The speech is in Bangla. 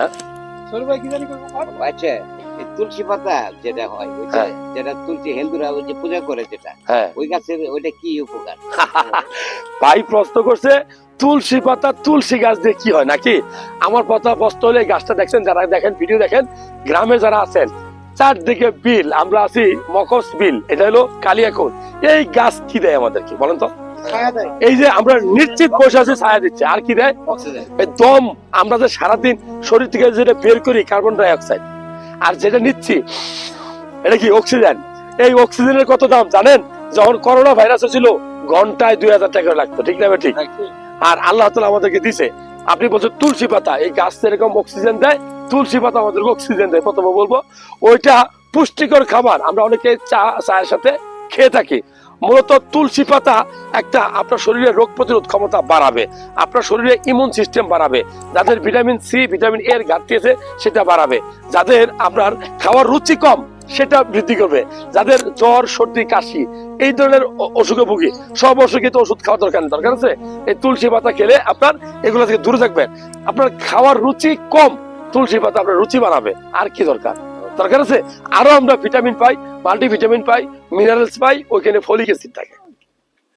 আচ্ছা তুলসী পাতা যেটা হয় হ্যাঁ। যেটা তুলসী হিন্দুরা যে পূজা করে যেটা ওই গাছের ওইটা কি উপকার? ভাই প্রশ্ন করছে তুলসী পাতা তুলসী গাছ দিয়ে কি হয় নাকি? আমার কথা প্রশ্ন হলে গাছটা দেখছেন যারা দেখেন ভিডিও দেখেন গ্রামে যারা আছেন চারদিকে বিল আমরা আছি মকস বিল এটা হলো কালিয়াকোট। এই গাছ কি দেয় আমাদেরকে বলেন তো? এই যে আমরা নিশ্চিত বসে আছি ছায়া দিচ্ছে। আর কি দেয়? এই দম আমরা যে সারাদিন শরীর থেকে যেটা বের করি কার্বন ডাই অক্সাইড আর যেটা নিচ্ছি এটা কি অক্সিজেন? এই অক্সিজেনের কত দাম জানেন? যখন করোনা ভাইরাস ছিল ঘন্টায় দুই হাজার টাকা লাগতো ঠিক না ঠিক? আর আল্লাহ তালা আমাদেরকে দিছে আপনি বলছেন তুলসী পাতা এই গাছ এরকম অক্সিজেন দেয় তুলসী পাতা আমাদেরকে অক্সিজেন দেয় প্রথমে বলব ওইটা পুষ্টিকর খাবার আমরা অনেকে চা চায়ের সাথে খেয়ে থাকি মূলত তুলসী পাতা একটা আপনার শরীরে রোগ প্রতিরোধ ক্ষমতা বাড়াবে, আপনার শরীরে ইমিউন সিস্টেম বাড়াবে, যাদের ভিটামিন সি ভিটামিন এর ঘাটতি আছে সেটা বাড়াবে, যাদের আপনার খাওয়ার রুচি কম সেটা বৃদ্ধি করবে, যাদের জ্বর, সর্দি, কাশি এই ধরনের অসুখে ভুগি, সব অসুখে তো ওষুধ খাওয়া দরকার দরকার আছে? এই তুলসী পাতা খেলে আপনার এগুলো থেকে দূরে থাকবেন আপনার খাওয়ার রুচি কম, তুলসী পাতা আপনার রুচি বানাবে আর কি দরকার? দরকার আছে, আরও আমরা ভিটামিন পাই মাল্টি ভিটামিন পাই মিনারেলস পাই, ওইখানে ফলিক অ্যাসিড থাকে।